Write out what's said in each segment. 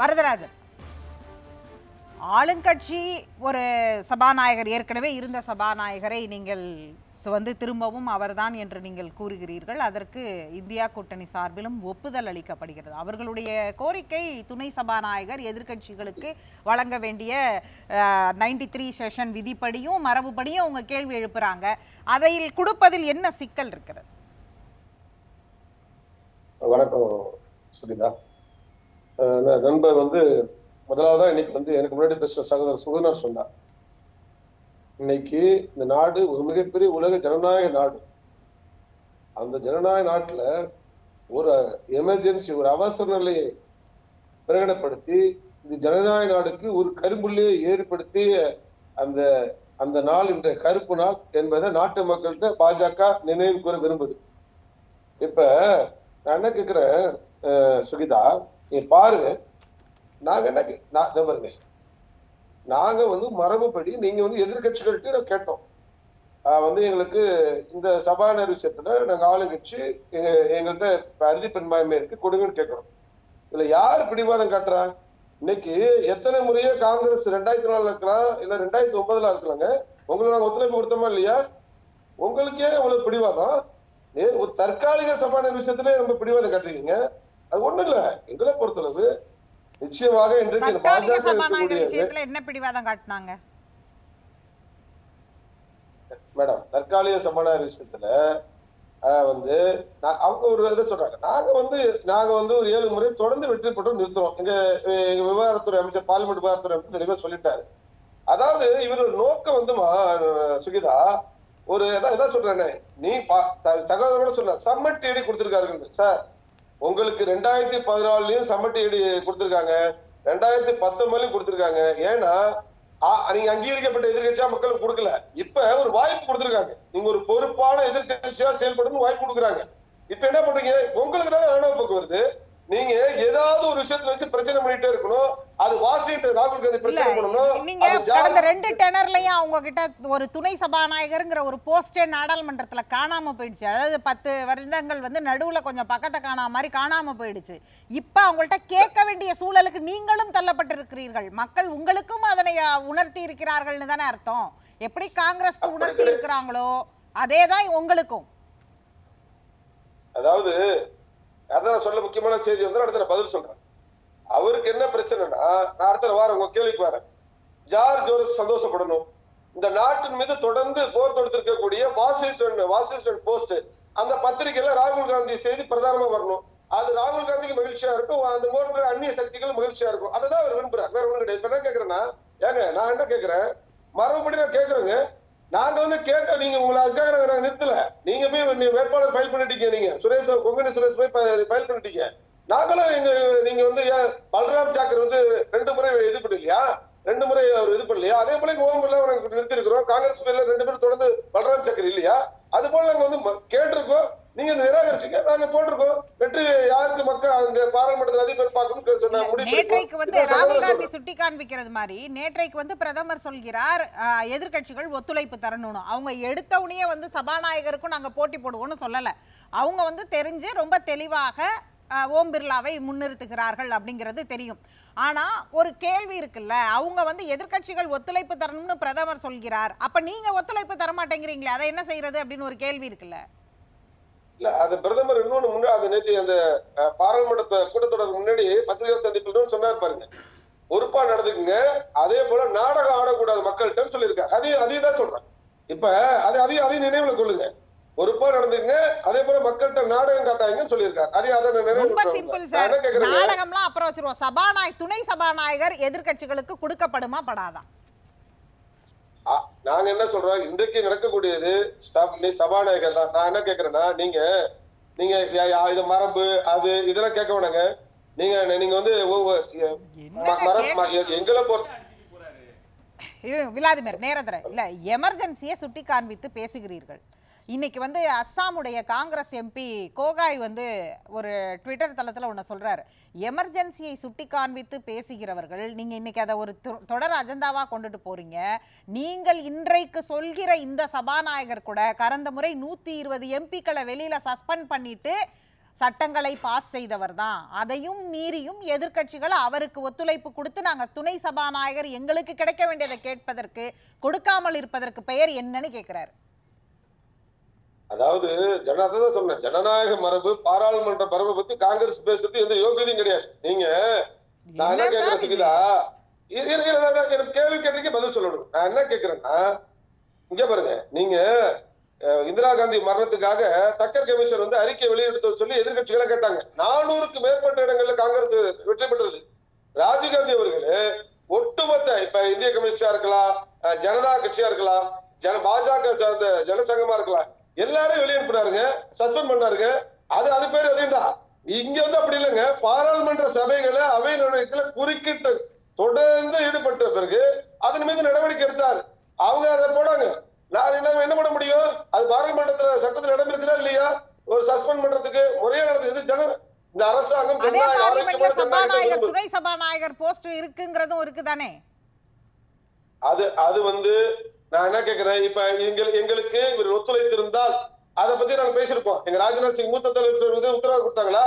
வரதராஜன். ஆளுங்கட்சி ஒரு சபாநாயகர் ஏற்கனவே இருந்த சபாநாயகரை நீங்கள் வந்து திரும்பவும் அவர்தான் என்று நீங்கள் கூறுகிறீர்கள். அதற்கு இந்தியா கூட்டணி சார்பிலும் ஒப்புதல் அளிக்கப்படுகிறது. அவர்களுடைய கோரிக்கை துணை சபாநாயகர் எதிர்கட்சிகளுக்கு வழங்க வேண்டிய நைன்டி த்ரீ செஷன் விதிப்படியும் மரபுபடியும் அவங்க கேள்வி எழுப்புறாங்க. அதையில் கொடுப்பதில் என்ன சிக்கல் இருக்கிறது? வணக்கம் சுனிதா. நண்பர் வந்து முதலாவதா இன்னைக்கு வந்து எனக்கு முன்னாடி பேசுற சகோதரர் சுகுணர் சொன்னார். இன்னைக்கு இந்த நாடு ஒரு மிகப்பெரிய உலக ஜனநாயக நாடு. அந்த ஜனநாயக நாட்டுல ஒரு எமர்ஜென்சி ஒரு அவசர நிலையை பிரகடப்படுத்தி இந்த ஜனநாயக நாடுக்கு ஒரு கரும்புள்ளியை ஏற்படுத்தி அந்த அந்த நாள் என்ற கருப்பு நாள் என்பதை நாட்டு மக்கள்கிட்ட பாஜக நினைவு கூற விரும்புது. இப்ப நான் என்ன கேக்குறேன் சுகிதா நீ பாருங்க. நாங்க என்ன நான் பாருங்க. நாங்க வந்து மரபுப்படி நீங்க வந்து எதிர்கட்சிகள்கிட்ட கேட்டோம். வந்து எங்களுக்கு இந்த சபாநாயகர் விஷயத்துல நாங்க ஆளுங்கட்சி எங்க எங்கள்கிட்ட அறுதி பெண்மாய்மை இருக்கு கொடுங்கன்னு கேட்கிறோம். இதுல யார் பிடிவாதம் காட்டுறா? இன்னைக்கு எத்தனை முறையோ காங்கிரஸ் ரெண்டாயிரத்தி நாலுல இருக்கலாம் இல்ல ரெண்டாயிரத்தி ஒன்பதுல இருக்கலாங்க. உங்களுக்கு நாங்க ஒத்துழைப்பு கொடுத்தோமா இல்லையா? உங்களுக்கே இவ்வளவு பிடிவாதம். ஒரு தற்காலிக சபாநாயகர் விஷயத்துல ரொம்ப பிடிவாதம் காட்டுறீங்க. அது ஒண்ணும் இல்ல. எங்களை பொறுத்தளவு நிச்சயமாக இன்றைக்கு பாஜக என்ன பிடிவாதம் காட்டினாங்க? மேடம் தற்காலிக சபாநாயகர் விஷயத்துல வந்து அவங்க ஒரு இதை சொல்றாங்க. நாங்க வந்து நாங்க வந்து ஒரு ஏழு முறை தொடர்ந்து வெற்றி பெற்று நிறுத்துறோம். எங்க எங்க விவகாரத்துறை அமைச்சர் பார்லிமெண்ட் விவகாரத்துறை அமைச்சர் தெளிவா சொல்லிட்டாரு. அதாவது இவர் நோக்கம் வந்துமா அஹ், சுகிதா ஒரு எதா எதா சொல்றேனே. நீ த- சகோதரரோட சொன்ன சம்மட்டி ஐடி கொடுத்திருக்காரு சார் உங்களுக்கு ரெண்டாயிரத்தி பதினாலுலயும் சம்மட்டி கொடுத்திருக்காங்க. ரெண்டாயிரத்தி பத்தொன்பதுலயும் கொடுத்திருக்காங்க. ஏன்னா நீங்க அங்கீகரிக்கப்பட்ட எதிர்கட்சியா மக்களுக்கு கொடுக்கல. இப்ப ஒரு வாய்ப்பு கொடுத்திருக்காங்க. நீங்க ஒரு பொறுப்பான எதிர்கட்சியா செயல்படணும் வாய்ப்பு கொடுக்குறாங்க. இப்ப என்ன பண்றீங்க? உங்களுக்கு தானே ஆணவ வருது. நீங்க ஏதாவது ஒரு விஷயத்துல வச்சு பிரச்சனை பண்ணிட்டே இருக்கணும். அது வாஷிங்டன் ராகுல் காந்தி பிரச்சனை பண்ணணும் நீங்க கடந்த ரெண்டு டெனர்லயும் அவங்க கிட்ட ஒரு துணை சபாநாயகருங்கிற ஒரு போஸ்டே நாடாளுமன்றத்துல காணாம போயிடுச்சு. அதாவது பத்து வருடங்கள் வந்து நடுவுல கொஞ்சம் பக்கத்தை காணாம மாதிரி காணாம போயிடுச்சு. இப்ப அவங்கள்ட்ட கேட்க வேண்டிய சூழலுக்கு நீங்களும் தள்ளப்பட்டிருக்கிறீர்கள். மக்கள் உங்களுக்கும் அதனை உணர்த்தி இருக்கிறார்கள்னு தானே அர்த்தம். எப்படி அப்படி உணர்த்தி. இருக்கிறாங்களோ அதேதான் உங்களுக்கும். அதாவது அதான் சொல்ல முக்கியமான செய்தி வந்து அடுத்த நான் பதில் சொல்றேன். அவருக்கு என்ன பிரச்சனைனா நான் அடுத்த வாரம் உங்க கேள்விக்கு வரேன். ஜார்ஜ் ஒரு சந்தோஷப்படணும்? இந்த நாட்டின் மீது தொடர்ந்து போர் தொடுத்திருக்கக்கூடிய வாஷிங்டன் வாஷிங்டன் போஸ்ட் அந்த பத்திரிகையில ராகுல் காந்தி செய்தி பிரதானமா வரணும். அது ராகுல் காந்திக்கு மகிழ்ச்சியா இருக்கும் அந்த போன்ற அந்நிய சக்திகள் மகிழ்ச்சியா இருக்கும். அதை தான் அவர் விரும்புறார். வேற ஒன்றும் கிடையாது. இப்ப என்ன கேக்குறேன்னா ஏங்க நான் என்ன கேக்குறேன்? மறுபடியும் நான் கேக்குறேங்க. நாங்க வந்து கேட்க நீங்க உங்களை அதுக்காக நாங்க நிறுத்தல. நீங்க போய் நீ வேட்பாளர் ஃபைல் பண்ணிட்டீங்க நீங்க. சுரேஷ் கொங்கணி சுரேஷ் போய் ஃபைல் பண்ணிட்டீங்க. நாங்களும் எங்க நீங்க வந்து ஏன் பல்ராம் சாக்கர் வந்து ரெண்டு முறை இது பண்ணலையா? ரெண்டு முறை அவர் இது பண்ணலையா? அதே போல ஓம் பிர்லா நாங்க நிறுத்தி இருக்கிறோம் காங்கிரஸ் பேர்ல ரெண்டு பேரும் தொடர்ந்து பல்ராம் சாக்கர் இல்லையா? அது போல நாங்க வந்து கேட்டிருக்கோம். நீங்க அதை நிராகரிச்சீங்க நாங்க போட்டிருக்கோம். வெற்றி யாருக்கு மக்கள் அங்க பாராளுமன்றத்தில் அதிபர் பார்க்கணும் சொன்ன முடிவு நேற்றைக்கு வந்து ராகுல் காந்தி சுட்டி காண்பிக்கிறது மாதிரி நேற்றைக்கு வந்து பிரதமர் சொல்கிறார் ஆஹ், எதிர்க்கட்சிகள் ஒத்துழைப்பு தரணும் அவங்க எடுத்த உடனே வந்து சபாநாயகருக்கும் நாங்க போட்டி போடுவோம்னு சொல்லல. அவங்க வந்து தெரிஞ்சு ரொம்ப தெளிவாக ஓம் பிர்லாவை முன்னிறுத்துகிறார்கள் அப்படிங்கிறது தெரியும். ஆனா ஒரு கேள்வி இருக்குல்ல அவங்க வந்து எதிர்க்கட்சிகள் ஒத்துழைப்பு தரணும்னு பிரதமர் சொல்கிறார். அப்ப நீங்க ஒத்துழைப்பு தர மாட்டேங்கிறீங்களே அதை என்ன செய்யறது? அப்படின்னு ஒரு கேள்வி இருக்குல்ல. இல்ல அது பிரதமர் இன்னொன்னு முன்னாடி அது நேற்று அந்த பாராளுமன்ற கூட்டத்தொடருக்கு முன்னாடி பத்திரிகை சந்திப்பில் சொன்னார் பாருங்க. பொறுப்பா நடந்துக்குங்க. அதே போல நாடகம் ஆடக்கூடாது மக்கள்கிட்ட சொல்லியிருக்காரு. அதையும் அதையும் தான் சொல்றேன் இப்ப அது அதையும் அதையும் நினைவுல கொள்ளுங்க. பொறுப்பா நடந்துக்குங்க. அதே போல மக்கள்கிட்ட நாடகம் காட்டாங்கன்னு சொல்லியிருக்காரு. அதை நினைவுல ரொம்ப. சிம்பிள் சார் நாடகம்லாம் அப்புறம் வச்சிருவோம். சபாநாயகர் துணை சபாநாயகர் எதிர்க்கட்சிகளுக்கு கொடுக்கப்படுமா படாதா? நாங்க என்ன சொல்றோம் இன்றைக்கு நடக்கக்கூடியது சபாநாயகர் தான். நான் என்ன கேக்குறேன்னா நீங்க நீங்க இது மரபு அது இதெல்லாம் கேட்க வேணாங்க. நீங்க நீங்க வந்து எங்களை பொறுத்த விளாதிமிர் நேரத்துல இல்ல எமர்ஜென்சியை சுட்டி காண்பித்து பேசுகிறீர்கள். இன்னைக்கு வந்து அஸ்ஸாமுடைய காங்கிரஸ் எம்பி கோகாய் வந்து ஒரு ட்விட்டர் தளத்தில் ஒன்று சொல்கிறார் எமர்ஜென்சியை சுட்டி காண்பித்து பேசுகிறவர்கள் நீங்கள் இன்னைக்கு அதை ஒரு தொ- தொடர் அஜெண்டாவாக கொண்டுட்டு போறீங்க. நீங்கள் இன்றைக்கு சொல்கிற இந்த சபாநாயகர் கூட கடந்த முறை நூத்தி இருபது எம்பிக்களை வெளியில சஸ்பெண்ட் பண்ணிட்டு சட்டங்களை பாஸ் செய்தவர் தான். அதையும் மீறியும் எதிர்கட்சிகள் அவருக்கு ஒத்துழைப்பு கொடுத்து நாங்கள் துணை சபாநாயகர் எங்களுக்கு கிடைக்க வேண்டியதை கேட்பதற்கு கொடுக்காமல் இருப்பதற்கு பெயர் என்னன்னு கேட்குறாரு அதாவது ஜனநாயக சொன்னேன். ஜனநாயக மரபு பாராளுமன்ற மரபை பத்தி காங்கிரஸ் பேசுறது எந்த யோகியதையும் கிடையாது. நீங்க நான் என்ன இது? சுகிதா? எனக்கு கேள்வி கேட்டீங்க பதில் சொல்லணும். நான் என்ன கேக்குறேன்னா இங்க பாருங்க. நீங்க இந்திரா காந்தி மரணத்துக்காக தக்கர் கமிஷன் வந்து அறிக்கை வெளியிடுத்த சொல்லி எதிர்க்கட்சிகளை கேட்டாங்க. நானூறுக்கு மேற்பட்ட இடங்கள்ல காங்கிரஸ் வெற்றி பெற்றது. ராஜீவ்காந்தி அவர்கள் ஒட்டுமொத்த இப்ப இந்திய கம்யூனிஸ்டா இருக்கலாம் ஜனதா கட்சியா இருக்கலாம் ஜன பாஜக சார்ந்த ஜனசங்கமா இருக்கலாம் எல்லாரும் வெளியனுப்பினாருங்க சஸ்பெண்ட் பண்ணாருங்க. அது அது பேர் எதுண்டா இங்க வந்து அப்படி இல்லைங்க. பாராளுமன்ற சபைகளை அவை நடவடிக்கையில குறுக்கிட்டு தொடர்ந்து ஈடுபட்ட பிறகு அதன் மீது நடவடிக்கை எடுத்தார். அவங்க அதை போடாங்க. நான் அது என்ன என்ன பண்ண முடியும்? அது பாராளுமன்றத்துல சட்டத்துல இடம் இருக்குதா இல்லையா? ஒரு சஸ்பெண்ட் பண்றதுக்கு முறையா நடந்தது ஜன இந்த அரசாங்கம் அதே பார்லிமெண்ட்ல சபாநாயகர். துணை சபாநாயகர் போஸ்ட் இருக்குங்கிறதும் இருக்குதானே? அது அது வந்து நான் என்ன கேக்குறேன்? இப்ப எங்க எங்களுக்கு இவர் ஒத்துழைத்திருந்தால் அதை பத்தி நாங்க பேசியிருப்போம். எங்க ராஜ்நாத் சிங் மூத்த தலைவர் வந்து உத்தரவாதம் கொடுத்தாங்களா?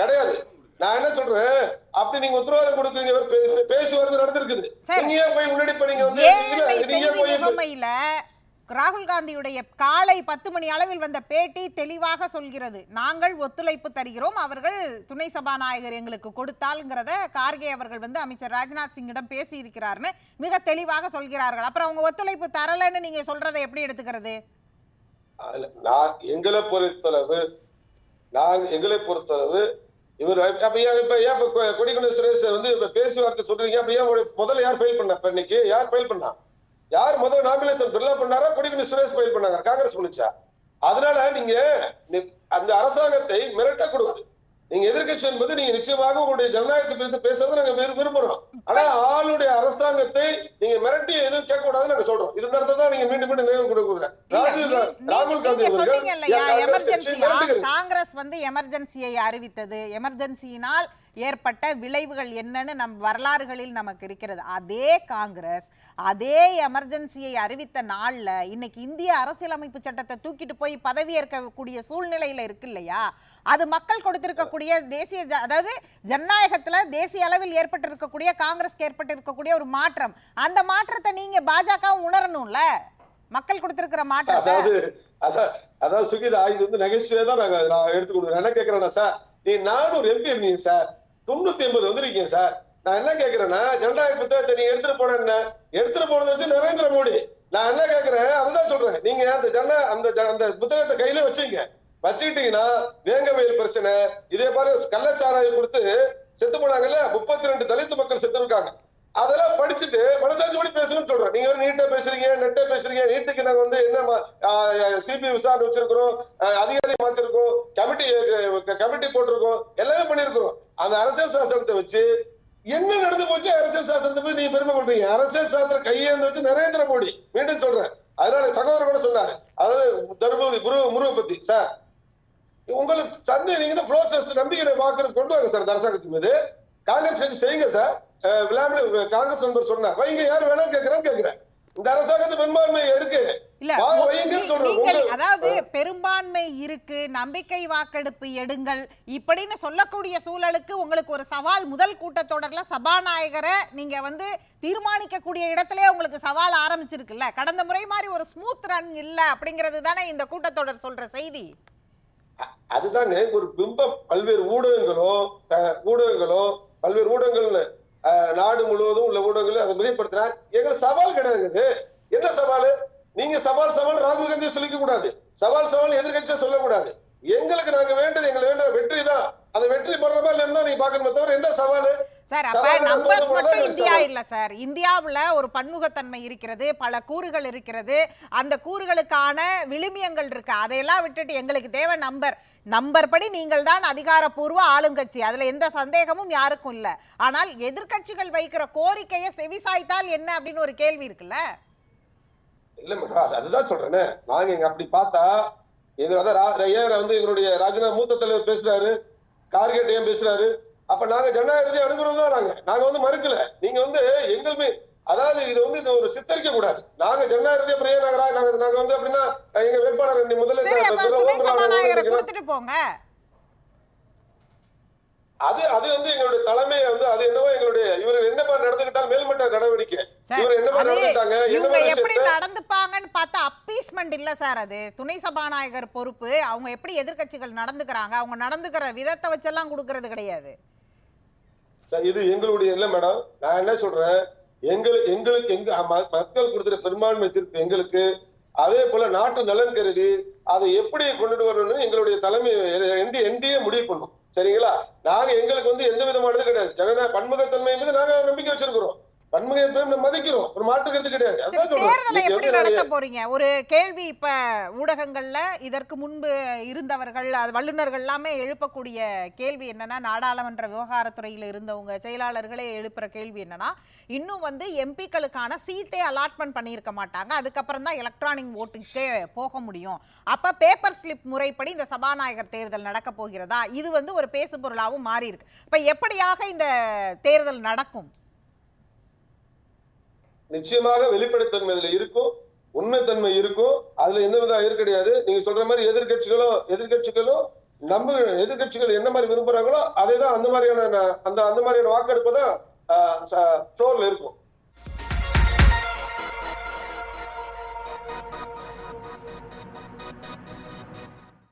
கிடையாது. நான் என்ன சொல்றேன்? அப்படி நீங்க உத்தரவாதம் கொடுக்குறீங்க பேசி வருது நடந்திருக்குது. நீங்க போய் முன்னாடி இப்ப நீங்க போய் ராகுல் காந்தியுடைய காலை பத்து மணி அளவில் வந்த பேட்டி தெளிவாக சொல்கிறது. நாங்கள் ஒத்துழைப்பு தருகிறோம். அவர்கள் துணை சபாநாயகர் எங்களுக்கு கொடுத்தால்ங்கிறத கார்கே அவர்கள் வந்து அமைச்சர் ராஜ்நாத் சிங்கிடம் பேசி இருக்கிறார்னு மிக தெளிவாக சொல்கிறார்கள். அப்புறம் அவங்க ஒத்துழைப்பு தரலைன்னு நீங்க சொல்றதை எப்படி எடுத்துக்கிறது? நான் எங்களை பொறுத்தளவு நான் எங்களை பொறுத்தளவு இவர் அப்ப ஏன் இப்ப ஏன் இப்ப சுரேஷ் வந்து இப்ப பேசிவார்த்து சொல்றீங்க? அப்ப ஏன் ஒரு- முதல்ல யார் ஃபைல் பண்ண இப்ப இன்னைக்கு யார் ஃபைல் பண்ணா? யார் முதல்ல நாமினேஷன் பிர்லா பண்ணாரா கொடிக்குள்ள சுரேஷ் ஃபைல் பண்ணாங்க. காங்கிரஸ் பண்ணுச்சா? அதனால நீங்க அந்த அரசாங்கத்தை மிரட்ட கூடாது. நீங்க எதிர்க்கட்சி என்பது நீங்க நிச்சயமாக உங்களுடைய ஜனநாயகத்தை பேச பேசுறது நாங்க விரு- விரும்புறோம். ஆனா ஆளுடைய அரசாங்கத்தை நீங்க மிரட்டி எதுவும் கேட்க கூடாதுன்னு நாங்க சொல்றோம். இது தான் நீங்க மீண்டும் மீண்டும் நினைவு கொடுக்குறேன் ராஜீவ் ராகுல் காந்தி அவர்கள்? காங்கிரஸ் வந்து எமர்ஜென்சியை அறிவித்தது. எமர்ஜென்சியினால் ஏற்பட்ட விளைவுகள் என்னன்னு நம் வரலாறுகளில் நமக்கு இருக்கிறது. அதே காங்கிரஸ் அதே எமர்ஜென்சியை அறிவித்த நாள்ல இன்னைக்கு இந்திய அரசியலமைப்பு சட்டத்தை தூக்கிட்டு போய் பதவி சூழ்நிலையில் சூழ்நிலையில இருக்கு இல்லையா? அது மக்கள் கொடுத்திருக்கக்கூடிய தேசிய அதாவது ஜனநாயகத்துல தேசிய அளவில் ஏற்பட்டிருக்கக்கூடிய காங்கிரஸ்க்கு ஏற்பட்டிருக்கக்கூடிய ஒரு மாற்றம். அந்த மாற்றத்தை நீங்க பாஜகவும் உணரணும்ல? மக்கள் கொடுத்திருக்கிற மாற்றத்தை? அதாவது அதாவது சுகிதா இது வந்து நகைச்சுவையா தான் நாங்க நான் எடுத்து கொடுக்குறேன் என்ன கேட்கிறேன்னா சார் நீ நானூறு எம்பி இருந்தீங்க சார். தொண்ணூத்தி எண்பது வந்திருக்கீங்க சார். நான் என்ன கேக்குறேன்னா ஜனநாயக புத்தகத்தை நீங்க எடுத்துட்டு போன என்ன? எடுத்துட்டு போனது வந்து நரேந்திர மோடி. நான் என்ன கேக்குறேன்? அதுதான் சொல்றேன். நீங்க அந்த ஜன அந்த ஜ- அந்த புத்தகத்தை கையில வச்சுங்க. வச்சுக்கிட்டீங்கன்னா வேங்க வயல் பிரச்சனை இதே மாதிரி கள்ளச்சாராயம் கொடுத்து செத்து போனாங்கல்ல முப்பத்தி ரெண்டு தலித்து மக்கள் செத்து இருக்காங்க. அதெல்லாம் படிச்சுட்டு மனசாட்சி படி பேசணும்னு சொல்றோம் நீங்க ஒரு நீட்டா பேசுறீங்க நெட்டா பேசுறீங்க நீட்டுக்கு நாங்க வந்து என்ன சிபி விசாரணை வச்சிருக்கிறோம். அதிகாரி மாத்திருக்கோம். கமிட்டி கமிட்டி போட்டிருக்கோம். எல்லாமே பண்ணிருக்கிறோம் அந்த அரசியல் சாசனத்தை வச்சு என்ன நடந்து போச்சு அரசியல் சாசனத்தை போய் நீங்க பெருமை கொள்றீங்க அரசியல் சாசனம் கையேந்து வச்சு நரேந்திர மோடி மீண்டும் சொல்றேன். அதனால சகோதரர் கூட சொன்னாரு. அதாவது தர்மபதி குரு முருகபத்தி சார். உங்களுக்கு சந்தை நீங்க தான் ஃப்ளோ டெஸ்ட் நம்பிக்கை வாக்கு கொண்டு வாங்க சார் இந்த அரசாங்கத்தின் மீது. காங்கிரஸ் கட்சி செய்யுங்க சார். விளையாட்டு காங்கிரஸ் நண்பர் சொன்னார். வைங்க யார் வேணாம் கேட்கிறேன் கேட்கிறேன் இந்த அரசாங்கத்து பெரும்பான்மை இருக்கு. அதாவது பெரும்பான்மை இருக்கு நம்பிக்கை வாக்கெடுப்பு எடுங்கள். இப்படின்னு சொல்லக்கூடிய சூழலுக்கு உங்களுக்கு ஒரு சவால் முதல் கூட்டத்தொடர்ல சபாநாயகரை நீங்க வந்து தீர்மானிக்கக்கூடிய இடத்திலே உங்களுக்கு சவால் ஆரம்பிச்சிருக்குல்ல. கடந்த முறை மாதிரி ஒரு ஸ்மூத் ரன் இல்ல அப்படிங்கிறது தானே இந்த கூட்டத்தொடர் சொல்ற செய்தி? அதுதாங்க ஒரு பிம்பம் பல்வேறு ஊடகங்களும் ஊடகங்களும் பல்வேறு ஊடகங்கள்ல நாடு முழுவதும் உள்ள ஊடகங்கள் அதை மிகைப்படுத்தினா எங்களுக்கு சவால் கிடையாது. என்ன சவால்? நீங்க சவால் சவால் ராகுல் காந்தியை சொல்லிக்க கூடாது. சவால் சவால் எதிர்கட்சியை சொல்லக்கூடாது. எங்களுக்கு நாங்க வேண்டது எங்களுக்கு வேண்ட வெற்றி தான். அந்த வெற்றி பெறமா இல்லைன்னா நீங்க பாக்கணுமே தவிர என்ன சவால்? சார் அப்ப நம்பர்ஸ் மட்டும் இந்தியா. இல்ல சார். இந்தியாவுல ஒரு பன்முகத்தன்மை இருக்கிறது பல கூறுகள் இருக்கிறது. அந்த கூறுகளுக்கான விழுமியங்கள் இருக்கு. அதையெல்லாம் விட்டுட்டு எங்களுக்கு தேவை நம்பர். நம்பர் படி நீங்கள் தான் அதிகாரப்பூர்வ ஆளுங்கட்சி. அதுல எந்த சந்தேகமும் யாருக்கும் இல்ல. ஆனால் எதிர்க்கட்சிகள் வைக்கிற கோரிக்கையை செவிசாய்த்தால் என்ன அப்படின்னு ஒரு கேள்வி இருக்குல்ல? இல்ல மேடம் அது- அதுதான் சொல்றேனே. நாங்க இங்க அப்படி பார்த்தா எங்க வந்து எங்களுடைய ராஜினாமா மூத்த தலைவர் பேசுறாரு. கார்கெட் ஏன் பேசுறாரு. அப்ப நாங்க ஜனநாயகத்தை அணுகுறது தான் நாங்க நாங்க வந்து மறுக்கல. நீங்க வந்து எங்களுமே அதாவது இது வந்து இது ஒரு சித்தரிக்க கூடாது. நாங்க ஜனநாயகத்தை அப்புறம் ஏன் நாங்க நாங்க வந்து அப்படின்னா எங்க வேட்பாளர் முதல்ல அது அது வந்து எங்களுடைய தலைமை வந்து அது என்னவோ எங்களுடைய இவர் என்ன மாதிரி நடந்துக்கிட்டால் மேல்மட்ட நடவடிக்கை. இவங்க எப்படி நடந்துப்பாங்கன்னு பார்த்தா அப்பீஸ்மெண்ட் இல்ல சார் அது. துணை சபாநாயகர் பொறுப்பு. அவங்க எப்படி எதிர்க்கட்சிகள் நடந்துக்கிறாங்க? அவங்க நடந்துக்கிற விதத்தை வச்செல்லாம் கொடுக்கறது கிடையாது. இது எங்களுடைய இல்ல மேடம். நான் என்ன சொல்றேன்? எங்களுக்கு எங்களுக்கு எங்க மக்கள் கொடுத்துற பெரும்பான்மை தீர்ப்பு எங்களுக்கு. அதே போல நாட்டு நலன் கருதி அதை எப்படி கொண்டுட்டு வரணும்னு எங்களுடைய தலைமை என்டி என்டிஏ முடிவு பண்ணும். சரிங்களா? நாங்க எங்களுக்கு வந்து எந்த விதமானது கிடையாது. ஜனநாயக பன்முகத்தன்மை மீது நாங்க நம்பிக்கை வச்சிருக்கிறோம். பன்முகத்தை நம்ம மதிக்கிறோம். ஒரு மாற்று கருத்து கிடையாது. எப்படி நடத்த போறீங்க? ஒரு கேள்வி இப்ப ஊடகங்கள்ல இதற்கு முன்பு இருந்தவர்கள் அது வல்லுநர்கள் எல்லாமே எழுப்பக்கூடிய கேள்வி என்னன்னா நாடாளுமன்ற விவகாரத்துறையில இருந்தவங்க செயலாளர்களே எழுப்புற கேள்வி என்னன்னா இன்னும் வந்து எம்பிக்களுக்கான சீட்டே அலாட்மெண்ட் பண்ணியிருக்க மாட்டாங்க. அதுக்கப்புறம் தான் எலக்ட்ரானிக் ஓட்டுக்கே போக முடியும். அப்ப பேப்பர் ஸ்லிப் முறைப்படி இந்த சபாநாயகர் தேர்தல் நடக்க போகிறதா? இது வந்து ஒரு பேசு பொருளாகவும் மாறி இருக்கு இப்ப எப்படியாக இந்த தேர்தல் நடக்கும்? நிச்சயமாக வெளிப்படைத்தன்மை இதுல இருக்கும் உண்மைத்தன்மை இருக்கும் அதுல எந்த வித ஐயர் கிடையாது. நீங்க சொல்ற மாதிரி எதிர்கட்சிகளும் எதிர்கட்சிகளும் நம்ம எதிர்க்கட்சிகள் என்ன மாதிரி விரும்புறாங்களோ அதே தான் அந்த மாதிரியான அந்த அந்த மாதிரியான வாக்கெடுப்பு தான் ஃப்ளோர்ல இருக்கும்.